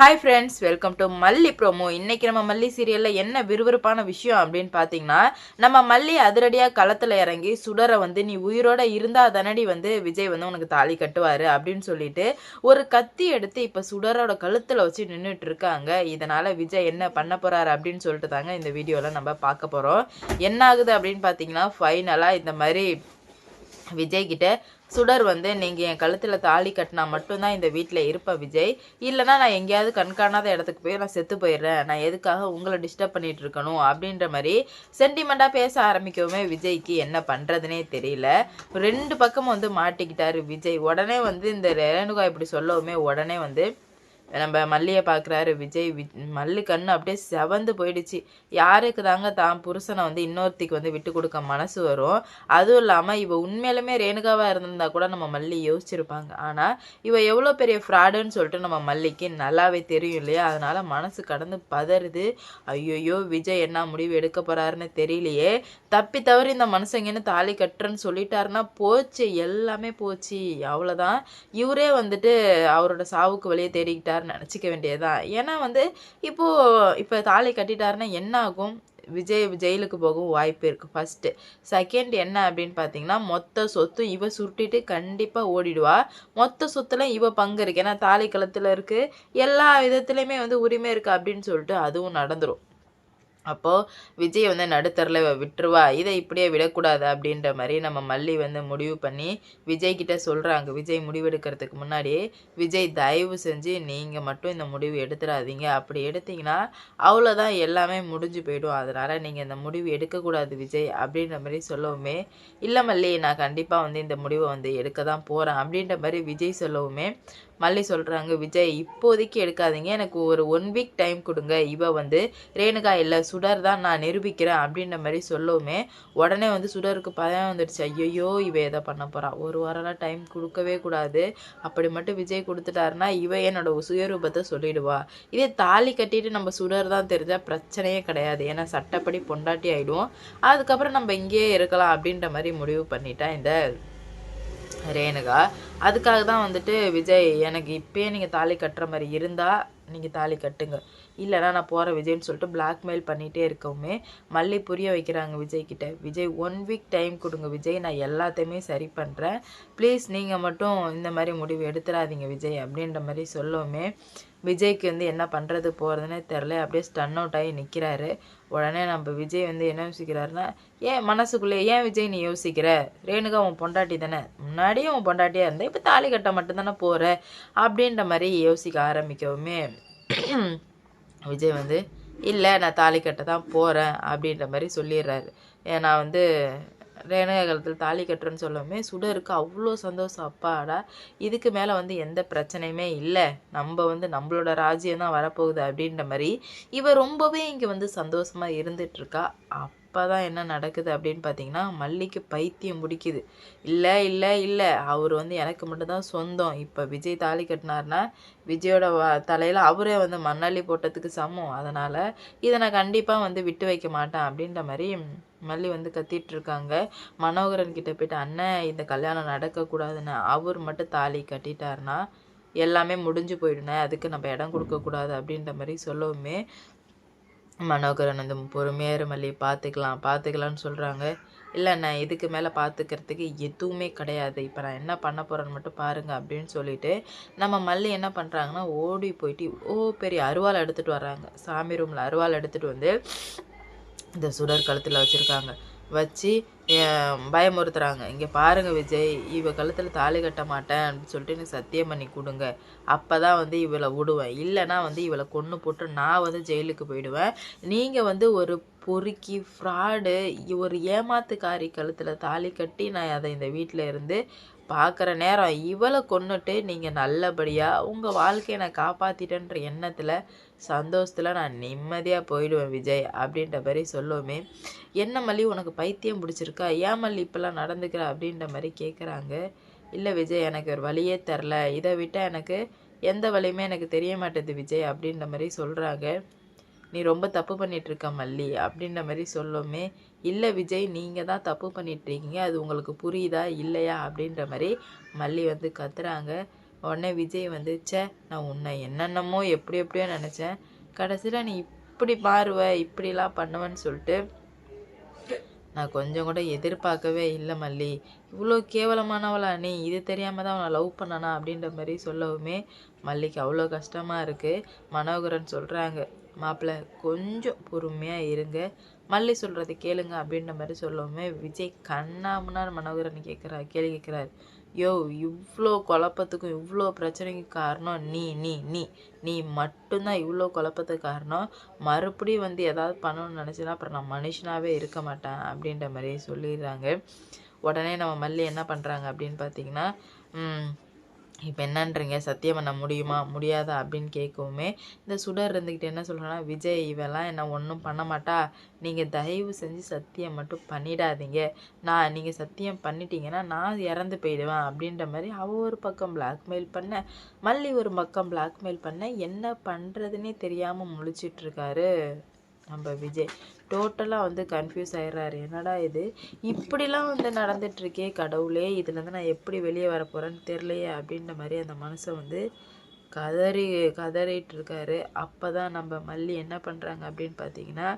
Hi friends welcome to Malli promo இன்னைக்கு நம்ம மல்லி சீரியலில் என்ன விறுவிறுப்பான விஷயம் அப்படின்னு பார்த்தீங்கன்னா நம்ம மல்லி அதிரடியாக களத்தில் இறங்கி சுடரை வந்து நீ உயிரோட இருந்தால் தானடி வந்து விஜய் வந்து உனக்கு தாலி கட்டுவார் அப்படின்னு சொல்லிட்டு ஒரு கத்தி எடுத்து இப்போ சுடரோட கழுத்தில் வச்சு நின்றுட்டு இருக்காங்க இதனால் விஜய் என்ன பண்ண போகிறாரு அப்படின்னு சொல்லிட்டு தாங்க இந்த வீடியோவில் நம்ம பார்க்க போகிறோம் என்ன ஆகுது அப்படின்னு பார்த்தீங்கன்னா ஃபைனலாக இந்த மாதிரி விஜய்கிட்ட சுடர் வந்து நீங்கள் என் கழுத்தில் தாலி கட்டினா மட்டும்தான் இந்த வீட்டில் இருப்பேன் விஜய். இல்லைனா நான் எங்கேயாவது கண்காணாத இடத்துக்கு போய் நான் செத்து போயிடுறேன். நான் எதுக்காக உங்களை டிஸ்டர்ப் பண்ணிட்டு இருக்கணும் அப்படின்ற மாதிரி சென்டிமெண்ட்டாக பேச ஆரம்பிக்கவுமே விஜய்க்கு என்ன பண்ணுறதுனே தெரியல. ரெண்டு பக்கமும் வந்து மாட்டிக்கிட்டாரு விஜய். உடனே வந்து இந்த ரேணுகா இப்படி சொல்லவுமே உடனே வந்து நம்ம மல்லியை பார்க்குறாரு விஜய் வி மல்லு கண்ணு அப்படியே செவந்து போயிடுச்சு. யாருக்கு தாங்க தான் புருஷனை வந்து இன்னொருத்திக்கு வந்து விட்டு கொடுக்க மனசு வரும்? அதுவும் இல்லாமல் இவ உண்மையிலுமே ரேணுகாவாக இருந்திருந்தா கூட நம்ம மல்லி யோசிச்சிருப்பாங்க. ஆனால் இவ எவ்வளோ பெரிய ஃப்ராடுன்னு சொல்லிட்டு நம்ம மல்லிக்கு நல்லாவே தெரியும் இல்லையா? அதனால் மனசு கடந்து பதறுது. ஐயோயோ விஜய் என்ன முடிவு எடுக்க போகிறாருன்னு தெரியலையே. தப்பி தவறி இந்த மனுஷங்கன்னு தாலி கட்டுறேன்னு சொல்லிட்டாருன்னா போச்சு எல்லாமே போச்சு. அவ்வளோதான் இவரே வந்துட்டு அவரோட சாவுக்கு வழியே தேடிக்கிட்டார். கட்டிட்டாருன்னு நினச்சிக்க வேண்டியதுதான். ஏன்னா வந்து இப்போது இப்போ தாலி கட்டிட்டாருன்னா என்ன ஆகும் விஜய் ஜெயிலுக்கு போகவும் வாய்ப்பு இருக்குது ஃபஸ்ட்டு செகண்ட் என்ன அப்படின்னு பார்த்தீங்கன்னா மொத்த சொத்தும் இவ சுருட்டிட்டு கண்டிப்பாக ஓடிடுவா. மொத்த சொத்துல இவ பங்கு இருக்குது ஏன்னா தாலி களத்தில் இருக்குது எல்லா விதத்துலேயுமே வந்து உரிமை இருக்குது அப்படின்னு சொல்லிட்டு அதுவும் நடந்துடும் அப்போது விஜய் வந்து நடுத்தரில் விட்டுருவா. இதை இப்படியே விடக்கூடாது அப்படின்ற மாதிரி நம்ம மல்லி வந்து முடிவு பண்ணி விஜய்கிட்ட சொல்கிறாங்க விஜய் முடிவெடுக்கிறதுக்கு முன்னாடியே விஜய் தயவு செஞ்சு நீங்கள் மட்டும் இந்த முடிவு எடுத்துடாதீங்க. அப்படி எடுத்தீங்கன்னா அவ்வளோதான் எல்லாமே முடிஞ்சு போயிடும். அதனால் நீங்கள் இந்த முடிவு எடுக்கக்கூடாது விஜய் அப்படின்ற மாதிரி சொல்லவுமே இல்லை மல்லி நான் கண்டிப்பாக வந்து இந்த முடிவை வந்து எடுக்க தான் போகிறேன் அப்படின்ற மாதிரி விஜய் சொல்லவுமே மல்லி சொல்கிறாங்க விஜய் இப்போதைக்கு எடுக்காதீங்க. எனக்கு ஒரு ஒன் வீக் டைம் கொடுங்க. இவ வந்து ரேணுகா இல்லை சுடர் தான் நான் நிரூபிக்கிறேன் அப்படின்ற மாதிரி சொல்லவுமே உடனே வந்து சுடருக்கு பயம் வந்துடுச்சு. ஐயோ இவ எதை பண்ண போகிறா ஒரு வாரம்லாம் டைம் கொடுக்கவே கூடாது. அப்படி மட்டும் விஜய் கொடுத்துட்டாருன்னா இவ என்னோட சுயரூபத்தை சொல்லிடுவா. இதே தாலி கட்டிட்டு நம்ம சுடர் தான் தெரிஞ்சால் பிரச்சனையே கிடையாது. ஏன்னா சட்டப்படி பொண்டாட்டி ஆகிடுவோம் அதுக்கப்புறம் நம்ம இங்கேயே இருக்கலாம் அப்படின்ற மாதிரி முடிவு பண்ணிட்டா இந்த ரேணுகா. அதுக்காக தான் வந்துட்டு விஜய் எனக்கு இப்பயே நீங்கள் தாலி கட்டுற மாதிரி இருந்தால் நீங்கள் தாலி கட்டுங்க. இல்லைனா நான் போகிற விஜய்னு சொல்லிட்டு பிளாக்மெயில் பண்ணிகிட்டே இருக்கவுமே மல்லி புரிய வைக்கிறாங்க விஜய்கிட்ட விஜய் ஒன் வீக் டைம் கொடுங்க விஜய் நான் எல்லாத்தையுமே சரி பண்ணுறேன் ப்ளீஸ் நீங்கள் மட்டும் இந்த மாதிரி முடிவு எடுத்துடாதீங்க விஜய் அப்படின்ற மாதிரி சொல்லவுமே விஜய்க்கு வந்து என்ன பண்ணுறது போகிறதுனே தெரில அப்படியே ஸ்டன் அவுட் ஆகி நிற்கிறாரு உடனே நம்ம விஜய் வந்து என்ன யோசிக்கிறாருன்னா ஏன் மனசுக்குள்ளே ஏன் விஜய் நீ யோசிக்கிற? ரேணுகா உன் பொண்டாட்டி தானே. முன்னாடியே உன் பொண்டாட்டியாக இருந்தேன் இப்போ தாலி கட்ட மட்டும்தானே போகிற அப்படின்ற மாதிரி யோசிக்க ஆரம்பிக்கவுமே விஜய் வந்து இல்லை நான் தாலி கட்ட தான் போகிறேன் அப்படின்ற மாதிரி சொல்லிடுறாரு. ஏன்னா வந்து ரேணுகா காலத்தில் தாலி கட்டுறேன்னு சொல்லவுமே சுடருக்கு அவ்வளோ சந்தோஷம். அப்பாடா இதுக்கு மேலே வந்து எந்த பிரச்சனையுமே இல்லை. நம்ம வந்து நம்மளோட ராஜ்யம் தான் வரப்போகுது அப்படின்ற மாதிரி இவ ரொம்பவே இங்கே வந்து சந்தோஷமாக இருந்துகிட்ருக்கா அப்போ தான் என்ன நடக்குது அப்படின்னு பார்த்தீங்கன்னா மல்லிக்கு பைத்தியம் பிடிக்குது. இல்லை இல்லை இல்லை அவர் வந்து எனக்கு மட்டும்தான் சொந்தம். இப்போ விஜய் தாலி கட்டினார்னா விஜயோட தலையில் அவரே வந்து மண்ணள்ளி போட்டதுக்கு சமம். அதனால் இதை நான் கண்டிப்பாக வந்து விட்டு வைக்க மாட்டேன் அப்படின்ற மாதிரி மல்லி வந்து கத்திட்டு இருக்காங்க மனோகரன் கிட்ட போயிட்டு அண்ணன் இந்த கல்யாணம் நடக்கக்கூடாதுன்னு அவர் மட்டும் தாலி கட்டிட்டாருன்னா எல்லாமே முடிஞ்சு போயிடுனே அதுக்கு நம்ம இடம் கொடுக்கக்கூடாது அப்படின்ற மாதிரி சொல்லவுமே மனோகரன் அந்த பொறுமையாக மல்லி பார்த்துக்கலாம் பார்த்துக்கலான்னு சொல்கிறாங்க இல்லை நான் இதுக்கு மேலே பார்த்துக்கிறதுக்கு எதுவுமே கிடையாது. இப்போ நான் என்ன பண்ண போகிறேன்னு மட்டும் பாருங்கள் அப்படின்னு சொல்லிட்டு நம்ம மல்லி என்ன பண்ணுறாங்கன்னா ஓடி போயிட்டு ஓ பெரிய அருவாள் எடுத்துகிட்டு வர்றாங்க. சாமி ரூமில் அருவாள் எடுத்துகிட்டு வந்து இந்த சுடர் கழுத்தில் வச்சுருக்காங்க. வச்சு பயமுறுத்துறாங்க. இங்கே பாருங்கள் விஜய் இவ கழுத்தில் தாலி கட்ட மாட்டேன் அப்படின்னு சொல்லிட்டு எனக்கு சத்தியம் பண்ணி கொடுங்க. அப்போ தான் வந்து இவளை விடுவேன். இல்லைனா வந்து இவளை கொன்று போட்டு நான் வந்து ஜெயிலுக்கு போயிடுவேன். நீங்கள் வந்து ஒரு பொறுக்கி ஃப்ராடு ஒரு ஏமாத்துக்காரி கழுத்தில் தாலி கட்டி நான் அதை இந்த வீட்டில் இருந்து பார்க்குற நேரம் இவளை கொன்னுட்டு நீங்கள் நல்லபடியாக உங்கள் வாழ்க்கையை நான் காப்பாற்றிட்டேன்ற எண்ணத்தில் சந்தோஷத்தில் நான் நிம்மதியாக போயிடுவேன் விஜய் அப்படின்ற மாதிரி சொல்லுவோமே என்ன மல்லி உனக்கு பைத்தியம் பிடிச்சிருக்கு? ஏன் மல்லி இப்போல்லாம் நடந்துக்கிற? அப்படின்ற மாதிரி கேட்குறாங்க இல்லை விஜய் எனக்கு ஒரு வழியே தரல. இதை விட்டால் எனக்கு எந்த வழியுமே எனக்கு தெரிய மாட்டேது விஜய் அப்படின்ற மாதிரி சொல்கிறாங்க நீ ரொம்ப தப்பு பண்ணிகிட்ருக்க மல்லி அப்படின்ற மாதிரி சொல்லுமே. இல்லை விஜய் நீங்கள் தான் தப்பு பண்ணிகிட்ருக்கீங்க அது உங்களுக்கு புரியுதா? இல்லையா? அப்படின்ற மாதிரி மல்லி வந்து கத்துறாங்க. உடனே விஜய் வந்து சே நான் உன்னை என்னென்னமோ எப்படி எப்படியோ நினச்சேன். கடைசியில் நீ இப்படி மாறுவ இப்படிலாம் பண்ணுவேன்னு சொல்லிட்டு நான் கொஞ்சம் கூட எதிர்பார்க்கவே இல்லை மல்லி. இவ்வளோ கேவலமானவளா நீ? இது தெரியாமல் தான் அவனை லவ் பண்ணனா அப்படின்ற மாதிரி சொல்லவுமே மல்லிக்கு அவ்வளோ கஷ்டமாக இருக்குது மனோகரன் சொல்கிறாங்க மாப்பிள்ளை கொஞ்சம் பொறுமையாக இருங்க. மல்லி சொல்கிறத கேளுங்க அப்படின்ற மாதிரி சொல்லவுமே விஜய் கண்ணாமுன்னார் மனோகரன் கேட்குறா கேள்வி கேட்குறாரு யோ இவ்வளோ குழப்பத்துக்கும் இவ்வளோ பிரச்சனைக்கு காரணம் நீ நீ நீ. நீ மட்டும்தான் இவ்வளோ குழப்பத்துக்கு காரணம். மறுபடியும் வந்து ஏதாவது பண்ணணும்னு நினச்சினா அப்புறம் நான் மனுஷனாகவே இருக்க மாட்டேன் அப்படின்ற மாதிரி சொல்லிடுறாங்க. உடனே நம்ம மல்லி என்ன பண்ணுறாங்க அப்படின்னு பார்த்தீங்கன்னா இப்போ என்னன்றீங்க? சத்தியம் பண்ண முடியுமா? முடியாதா? அப்படின்னு கேட்கவுமே இந்த சுடர் இருந்துக்கிட்டு என்ன சொல்கிறேன்னா விஜய் இவெல்லாம் என்ன ஒன்றும் பண்ண மாட்டா? நீங்கள் தயவு செஞ்சு சத்தியம் மட்டும் பண்ணிடாதீங்க. நான் நீங்கள் சத்தியம் பண்ணிட்டீங்கன்னா நான் இறந்து போயிடுவேன் அப்படின்ற மாதிரி அவ ஒரு பக்கம் பிளாக்மெயில் பண்ண மல்லி ஒரு பக்கம் பிளாக்மெயில் பண்ண என்ன பண்ணுறதுன்னே தெரியாமல் முழிச்சிட்ருக்காரு நம்ம விஜய். டோட்டலாக வந்து கன்ஃபியூஸ் ஆகிடுறாரு என்னடா இது? இப்படிலாம் வந்து நடந்துகிட்ருக்கே கடவுளே இதுலேருந்து நான் எப்படி வெளியே வர போகிறேன்னு தெரிலையே அப்படின்ற மாதிரி அந்த மனுஷன் வந்து கதறி கதறிட்டு இருக்காரு அப்போ தான் நம்ம மல்லி என்ன பண்ணுறாங்க அப்படின்னு பார்த்தீங்கன்னா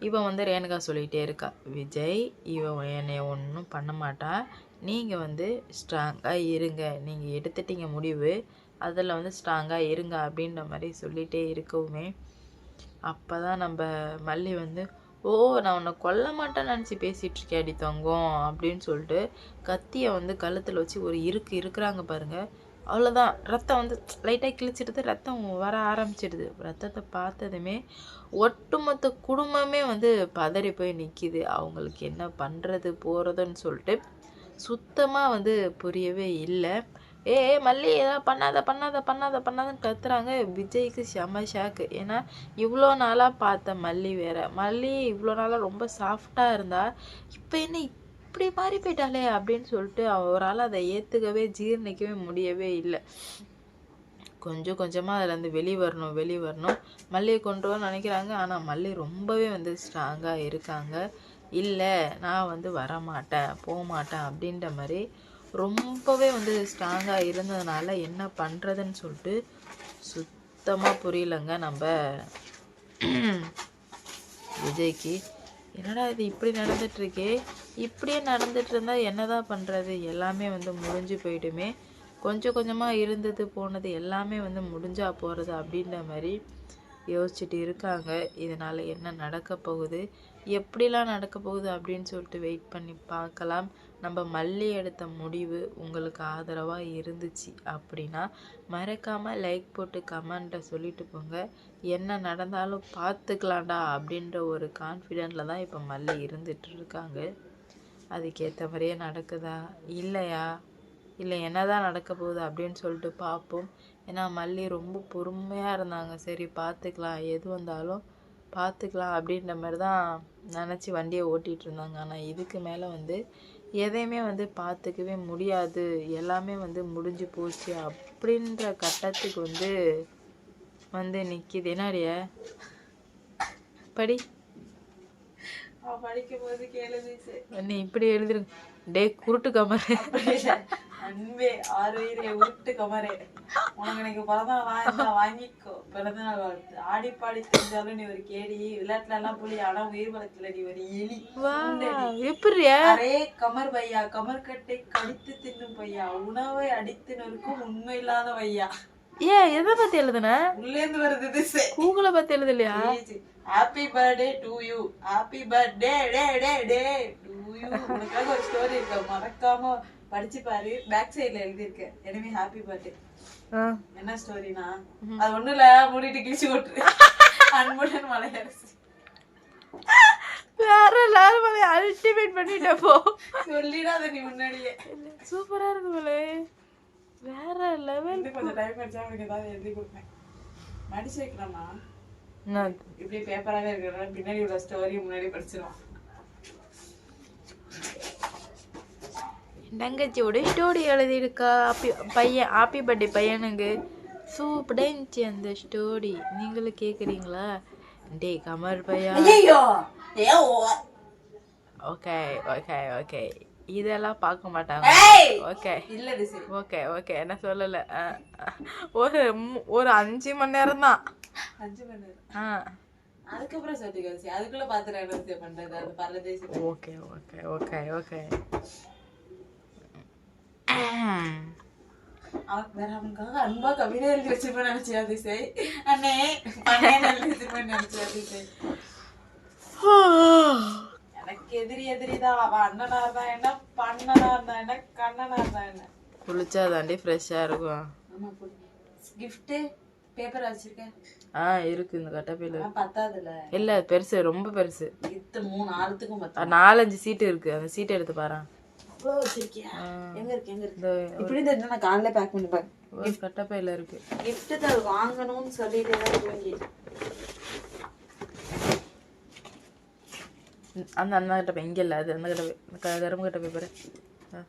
இவன் வந்து ரேணுகா சொல்லிகிட்டே இருக்கா. விஜய் இவன் என்னை ஒன்றும் பண்ண மாட்டான் நீங்கள் வந்து ஸ்ட்ராங்காக இருங்க. நீங்கள் எடுத்துட்டீங்க முடிவு. அதில் வந்து ஸ்ட்ராங்காக இருங்க அப்படின்ற மாதிரி சொல்லிகிட்டே இருக்கவுமே அப்போ தான் நம்ம மல்லி வந்து ஓ நான் உன்னை கொல்ல மாட்டேன்னு நினச்சி பேசிகிட்ருக்கேன் அடி தங்கம் அப்படின்னு சொல்லிட்டு கத்தியை வந்து கழுத்தில் வச்சு ஒரு இருக்கு இருக்கிறாங்க பாருங்கள் அவ்வளோதான் ரத்தம் வந்து லைட்டாக கிழிச்சிடுது ரத்தம் வர ஆரம்பிச்சிடுது. ரத்தத்தை பார்த்ததுமே ஒட்டுமொத்த குடும்பமே வந்து பதறி போய் நிற்கிது அவங்களுக்கு என்ன பண்ணுறது போகிறதுன்னு சொல்லிட்டு சுத்தமாக வந்து புரியவே இல்லை. ஏ மல்லி ஏதாவது பண்ணாத பண்ணாத பண்ணாத பண்ணாதன்னு கத்துறாங்க. விஜய்க்கு செம ஷாக்கு ஏன்னா இவ்வளோ நாளாக பார்த்த மல்லி வேற. மல்லி இவ்வளோ நாளாக ரொம்ப சாஃப்டாக இருந்தா இப்போ என்ன இப்படி மாறி போயிட்டாளே அப்படின்னு சொல்லிட்டு அவரால் அதை ஏற்றுக்கவே ஜீரணிக்கவே முடியவே இல்லை. கொஞ்சம் கொஞ்சமாக அதுலேருந்து வெளியே வரணும் வெளியே வரணும். மல்லியை கொண்டு வர நினைக்கிறாங்க. ஆனால் மல்லி ரொம்பவே வந்து ஸ்ட்ராங்காக இருக்காங்க. இல்லை நான் வந்து வரமாட்டேன் போக மாட்டேன் அப்படின்ற மாதிரி ரொம்பவே வந்து ஸ்ட்ராங்காக இருந்ததுனால என்ன பண்ணுறதுன்னு சொல்லிட்டு சுத்தமாக புரியலங்க நம்ம. விஜய்க்கு என்னடா இது இப்படி நடந்துட்டுருக்கே? இப்படியே நடந்துட்டு இருந்தா என்னதான் பண்ணுறது எல்லாமே வந்து முடிஞ்சு போயிடுமே. கொஞ்சம் கொஞ்சமாக இருந்தது போனது எல்லாமே வந்து முடிஞ்சா போகிறது அப்படின்ற மாதிரி யோசிச்சுட்டு இருக்காங்க. இதனால் என்ன நடக்க போகுது? எப்படிலாம் நடக்க போகுது அப்படின்னு சொல்லிட்டு வெயிட் பண்ணி பார்க்கலாம். நம்ம மல்லி எடுத்த முடிவு உங்களுக்கு ஆதரவாக இருந்துச்சு அப்படின்னா மறக்காமல் லைக் போட்டு கமெண்ட்டை சொல்லிட்டு போங்க. என்ன நடந்தாலும் பார்த்துக்கலாம்டா அப்படின்ற ஒரு கான்ஃபிடென்ட்டில் தான் இப்போ மல்லி இருந்துட்டு இருக்காங்க. அதுக்கேற்ற மாதிரியே நடக்குதா? இல்லையா? இல்லை என்னதான் நடக்க போகுது அப்படின்னு சொல்லிட்டு பார்ப்போம். ஏன்னா மல்லி ரொம்ப பொறுமையாக இருந்தாங்க. சரி பார்த்துக்கலாம். எது வந்தாலும் பார்த்துக்கலாம் அப்படின்ற மாதிரி தான் நினச்சி வண்டியை ஓட்டிகிட்டு இருந்தாங்க. ஆனால் இதுக்கு மேலே வந்து எதையுமே வந்து பார்த்துக்கவே முடியாது. எல்லாமே வந்து முடிஞ்சு போச்சு. அப்படின்ற கட்டத்துக்கு வந்து வந்து நிற்கிது என்னடிய படி. படிக்கும் போது நீ இப்படி எழுதிரு. டே குருட்டு கமரு அன்பே ஆறு உயிரே உருட்டு கமரே. உனக்கு எனக்கு பிறந்த நாள் இருந்தா வாங்கிக்கோ. பிறந்த நாள் வாழ்த்து. ஆடி பாடி தெரிஞ்சாலும் நீ ஒரு கேடி. விளையாட்டுல எல்லாம் புலி ஆனா உயிர் வளத்துல நீ ஒரு எலி. வா எப்படியா அரே கமர் பையா. கமர் கட்டை கடித்து தின்னும் பையா. உணவை அடித்து நொறுக்கும் உண்மை இல்லாத பையா. ஏன் எதை பத்தி எழுதுன? உள்ளேந்து வருது திசை. கூகுளை பத்தி எழுதலையா? Happy birthday to you happy birthday day day day to you உனக்காக ஒரு ஸ்டோரி இருக்கு. மறக்காம படிச்சு பாரு. பேக் சைடுல எழுதி இருக்கு எனவே ஹாப்பி பர்த்டே. என்ன ஸ்டோரினா அது ஒண்ணும் இல்ல மூடிட்டு கிழிச்சு கொட்டுரு அன்புடன் மலையரசி. வேற லெவல் அல்டிமேட் பண்ணிட்ட போ. சொல்லிடாத நீ முன்னாடியே. சூப்பரா இருக்கு போலே வேற லெவல் கொஞ்சம் டைம் கிடைச்சா உனக்கு ஏதாவது எழுதி கொடுப்பேன். மடிச்சு வைக்கலாமா? இப்படி பேப்பராவே இருக்கிற பின்னாடி உள்ள ஸ்டோரி முன்னாடி படிச்சிருவான். தங்கச்சியோட ஸ்டோரி எழுதியிருக்கா. ஹாப்பி பையன் ஹாப்பி பர்த்டே பையனுக்கு. சூப்பராக இருந்துச்சு அந்த ஸ்டோரி நீங்களும் கேட்குறீங்களா டேய் கமர் பையா. ஓகே ஓகே ஓகே இதெல்லாம் பார்க்க மாட்டாங்க. ஓகே ஓகே ஓகே என்ன சொல்லல. ஒரு ஒரு அஞ்சு மணி நேரம் தான். அஞ்சு மணி நேரம். ஆ. அதுக்கப்புறம் சரி அதுக்குள்ள பாத்திரம் பண்றது? அது பரதேசி ஓகே ஓகே ஓகே ஓகே வேற அவனுக்காக அன்பா கவிதை எழுதி வச்சிருப்பேன் நினைச்சியா அதிசை அண்ணே அண்ணே எழுதி வச்சிருப்பேன் நினைச்சியா எனக்கு எதிரி எதிரி தான். அவன் அண்ணனா இருந்தா என்ன? பண்ணனா இருந்தா என்ன? கண்ணனா இருந்தா என்ன? குளிச்சா தாண்டி ஃப்ரெஷ்ஷாக இருக்கும். ஆமா கிஃப்ட் பேப்பர் வச்சிருக்கேன். ஆ இருக்கு இந்த கட்டப்பையில் பத்தாதுல இல்லை பெருசு ரொம்ப பெருசு. இத்து மூணு ஆளுத்துக்கும் நாலஞ்சு சீட்டு இருக்கு. அந்த சீட்டை எடுத்து பாரு அவ்வளோ வச்சிருக்கியா? எங்க இருக்கு எங்க இருக்கு? இந்த இப்படி தெரிஞ்சா நான் காலையில பேக் பண்ணி பாரு. கட்டப்பையில் இருக்கு. கிஃப்ட் தான் வாங்கணும்னு சொல்லிட்டு தான் தூங்கி அந்த அந்த கட்டப்பை இங்கே இல்லை அது அந்த கட்டப்பை கரும்பு கட்டப்பை பாரு ஆ.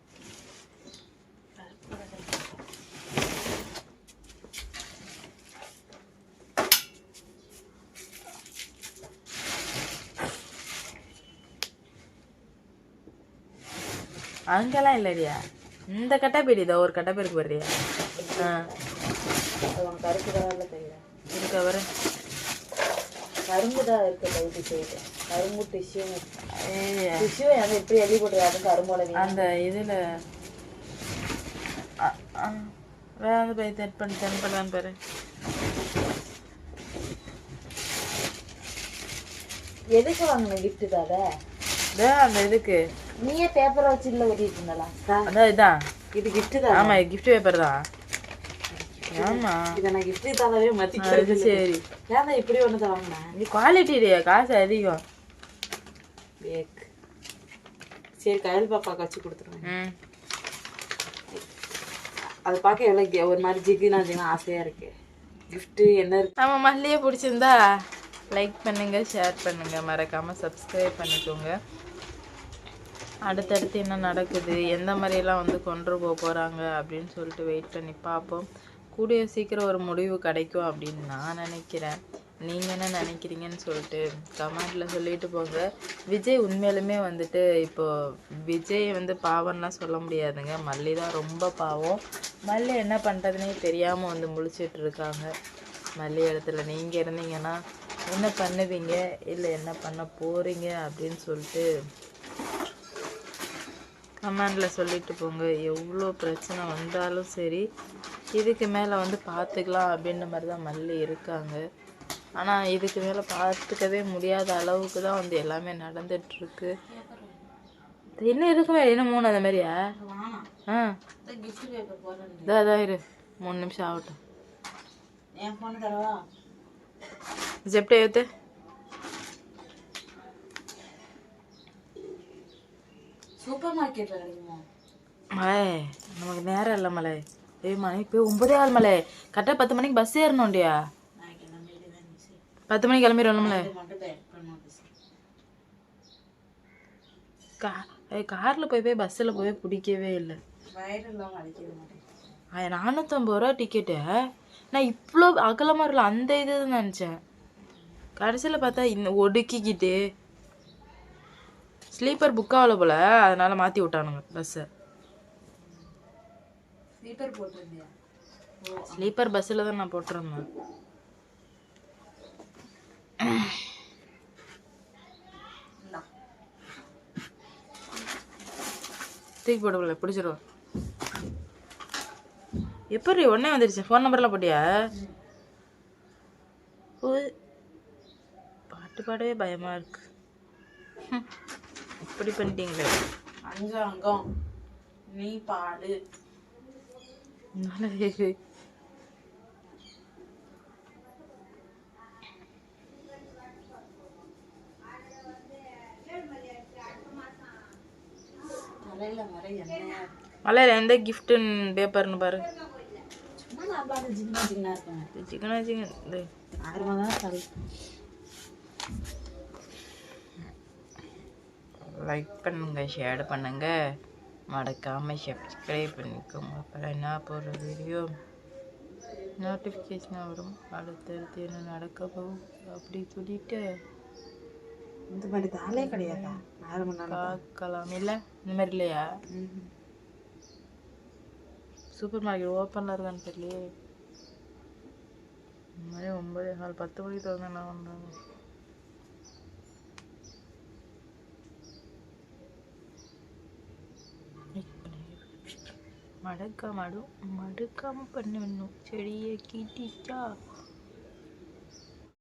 அங்கெல்லாம் இல்லையா இந்த கட்டப்பேடி இதோ ஒரு கட்டப்பை இருக்கு பாருயா ஆ. அது கருப்பு கலர்ல தெரியல இருக்கா பாரு கரும்பு தான் இருக்கு லைட்டு சைடு கரும்பு டிஷ்யூ டிஷ்யூ எனக்கு எப்படி எழுதி போட்டுருக்காது கரும்போட அந்த இதுல வேற வந்து போய் தென் பண்ணி தென் பண்ணலான்னு பாரு. எதுக்கு வாங்கின கிஃப்ட் தாத அந்த இதுக்கு. நீயே பேப்பரை வச்சு இல்ல இருந்தாளா அதான் இதான் இது. கிஃப்ட் தான்? ஆமா கிஃப்ட் பேப்பர் தான் ஆமா. இதை நான் கிஃப்ட் தானவே மதிக்கிறது சரி. ஏன் இப்படி ஒன்று வாங்கினேன் இது குவாலிட்டி காசு அதிகம். பேக் சரி கையில் பாப்பாக்கு வச்சு கொடுத்துருவேன் அது பார்க்க எவ்வளோ ஒரு மாதிரி ஜிகினா ஜிகினா ஆசையா இருக்கு. Gift என்ன இருக்கு? நம்ம மல்லியை பிடிச்சிருந்தா லைக் பண்ணுங்க ஷேர் பண்ணுங்க. மறக்காம சப்ஸ்கிரைப் பண்ணிக்கோங்க. அடுத்தடுத்து என்ன நடக்குது எந்த மாதிரியெல்லாம் வந்து கொண்டு போக போகிறாங்க அப்படின்னு சொல்லிட்டு வெயிட் பண்ணி பார்ப்போம். கூடிய சீக்கிரம் ஒரு முடிவு கிடைக்கும் அப்படின்னு நான் நினைக்கிறேன். நீங்கள் என்ன நினைக்கிறீங்கன்னு சொல்லிட்டு கமெண்டில் சொல்லிட்டு போங்க. விஜய் உண்மையிலுமே வந்துட்டு இப்போது விஜய் வந்து பாவம்லாம் சொல்ல முடியாதுங்க. மல்லி தான் ரொம்ப பாவம். மல்லி என்ன பண்ணுறதுனே தெரியாமல் வந்து முழிச்சிட்டு இருக்காங்க. மல்லி இடத்துல நீங்கள் இருந்தீங்கன்னா என்ன பண்ணுவீங்க? இல்லை என்ன பண்ண போகிறீங்க அப்படின்னு சொல்லிட்டு கமெண்டில் சொல்லிட்டு போங்க. எவ்வளோ பிரச்சனை வந்தாலும் சரி இதுக்கு மேலே வந்து பார்த்துக்கலாம் அப்படின்ற மாதிரி தான் மல்லி இருக்காங்க. ஆனால் இதுக்கு மேலே பார்த்துக்கவே முடியாத அளவுக்கு தான் வந்து எல்லாமே நடந்துட்டுருக்கு. இன்னும் இருக்குமே? இன்னும் மூணு அந்த மாதிரியா? ஆ. கிஃப்ட் பேப்பர் போடுறேன். இதா இதா இரு. மூணு நிமிஷம் ஆகட்டும். ஜெப்டே ஏற்று சூப்பர் மார்க்கெட்ல கிடைக்குமா? மலை நமக்கு நேரம் இல்லை மலை. ஏய் மணி போய் ஒன்பதே ஆள் மலை. கரெக்டாக பத்து மணிக்கு பஸ் ஏறணும்டியா? பத்து மணிக்கு கிளம்பிடுவோம்ல இது மட்டும் பேக் பண்ணணும் மிஸ் கா காரில் போய் போய் பஸ்ஸில் போய் பிடிக்கவே இல்லை. நானூற்றம்பது ரூபா டிக்கெட்டு நான் இவ்வளோ அகலமாக இருக்கல அந்த இது நினச்சேன். கடைசியில் பார்த்தா இந்த ஒடுக்கிக்கிட்டு ஸ்லீப்பர் புக் ஆகல போல அதனால மாற்றி விட்டானுங்க. பஸ்ஸை ஸ்லீப்பர் பஸ்ஸில் தான் நான் போட்டிருந்தேன். தூக்கி போட முடியல பிடிச்சிருவா எப்படி உடனே வந்துருச்சு? ஃபோன் நம்பர்லாம் போட்டியா? பாட்டு பாடவே பயமா இருக்கு. இப்படி பண்ணிட்டீங்களே. அஞ்சு அங்கம். நீ பாடு. நல்ல தலையில வர எண்ணெயா இருக்கு. மலையில எந்த கிஃப்ட்டுன்னு பேப்பர்னு பாரு. சிக்கனா சிக்கன் ஆயிரமா தான் லைக் பண்ணுங்க ஷேர் பண்ணுங்க. மறக்காம சப்ஸ்கிரைப் பண்ணிக்கோங்க. அப்புறம் என்ன போடுற வீடியோ நோட்டிஃபிகேஷன் வரும். அடுத்தடுத்து என்ன நடக்க போகும் அப்படி சொல்லிட்டு. இந்த மாதிரி தாளே கிடையாதா? நாலு மணி நேரம் பார்க்கலாம். இல்ல இந்த மாதிரி இல்லையா. சூப்பர் மார்க்கெட் ஓப்பன்ல இருக்கான்னு தெரியலையே. இந்த மாதிரி ஒன்பதே கால் பத்து மணிக்கு திறந்து என்ன பண்றாங்க மடக்க மடு மடுக்காம பண்ணணும் செடியை கீட்டிச்சா